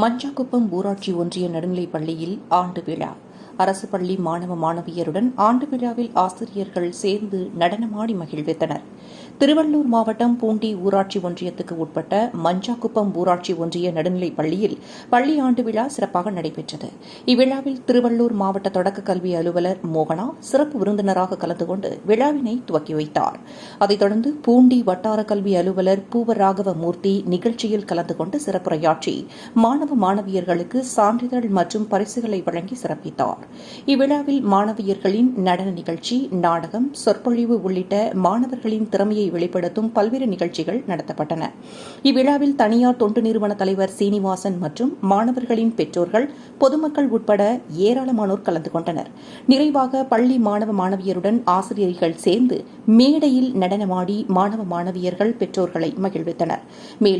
மஞ்சாக்குப்பம் ஊராட்சி ஒன்றிய நடுநிலைப் பள்ளியில் ஆண்டு விழா. அரசு பள்ளி மாணவ மாணவியருடன் ஆண்டு விழாவில் ஆசிரியர்கள் சேர்ந்து நடனமாடி மகிழ்வித்தனர். திருவள்ளூர் மாவட்டம் பூண்டி ஊராட்சி ஒன்றியத்துக்கு உட்பட்ட மஞ்சாக்குப்பம் ஊராட்சி ஒன்றிய நடுநிலைப் பள்ளியில் பள்ளி ஆண்டு விழா சிறப்பாக நடைபெற்றது. இவ்விழாவில் திருவள்ளூர் மாவட்ட தொடக்க கல்வி அலுவலர் மோகனா சிறப்பு விருந்தினராக கலந்து கொண்டு விழாவினை துவக்கி வைத்தார். அதைத் தொடர்ந்து பூண்டி வட்டார கல்வி அலுவலர் பூவராகவ மூர்த்தி நிகழ்ச்சியில் கலந்து கொண்டு சிறப்புரையாற்றி மாணவ மாணவியர்களுக்கு சான்றிதழ் மற்றும் பரிசுகளை வழங்கி சிறப்பித்தார். இவ்விழாவில் மாணவியர்களின் நடன நிகழ்ச்சி நாடகம் சொற்பொழிவு உள்ளிட்ட மாணவர்களின் திறமையை வெளிப்படுத்தும் பல்வேறு நிகழ்ச்சிகள் நடத்தப்பட்டன. இவ்விழாவில் தனியார் தொண்டு நிறுவன தலைவர் சீனிவாசன் மற்றும் மாணவர்களின் பெற்றோர்கள் பொதுமக்கள் உட்பட ஏராளமானோர் கலந்து கொண்டனர். நிறைவாக பள்ளி மாணவ மாணவியருடன் ஆசிரியர்கள் சேர்ந்து மேடையில் நடனமாடி மாணவ மாணவியர்கள் பெற்றோர்களை மகிழ்வித்தனர். மேலும்